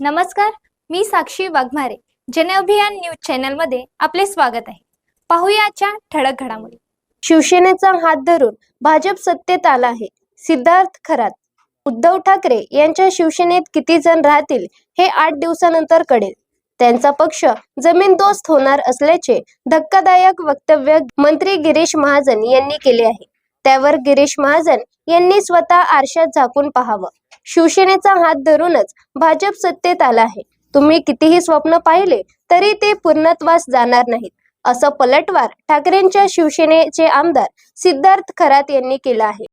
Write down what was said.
नमस्कार मी साक्षी वाघमारे. जनअभियान न्यूज चॅनलमध्ये आपले स्वागत आहे. पाहूया आजच्या ठळक घडामोडी. शिवसेनेचा हात धरून भाजप सत्तेत आला आहे. सिद्धार्थ खरात उद्धव ठाकरे यांच्या शिवसेनेत किती जण राहतील हे आठ दिवसानंतर कळेल. त्यांचा पक्ष जमीनदोस्त होणार असल्याचे धक्कादायक वक्तव्य मंत्री गिरीश महाजन यांनी केले आहे. त्यावर गिरीश महाजन यांनी स्वतः आरशात झाकून पाहावं. शिवसेनेचा हात धरूनच भाजप सत्तेत आला आहे. तुम्ही कितीही स्वप्न पाहिले तरी ते पूर्णत्वास जाणार नाहीत असं पलटवार ठाकरेंच्या शिवसेनेचे आमदार सिद्धार्थ खरात यांनी केलं आहे.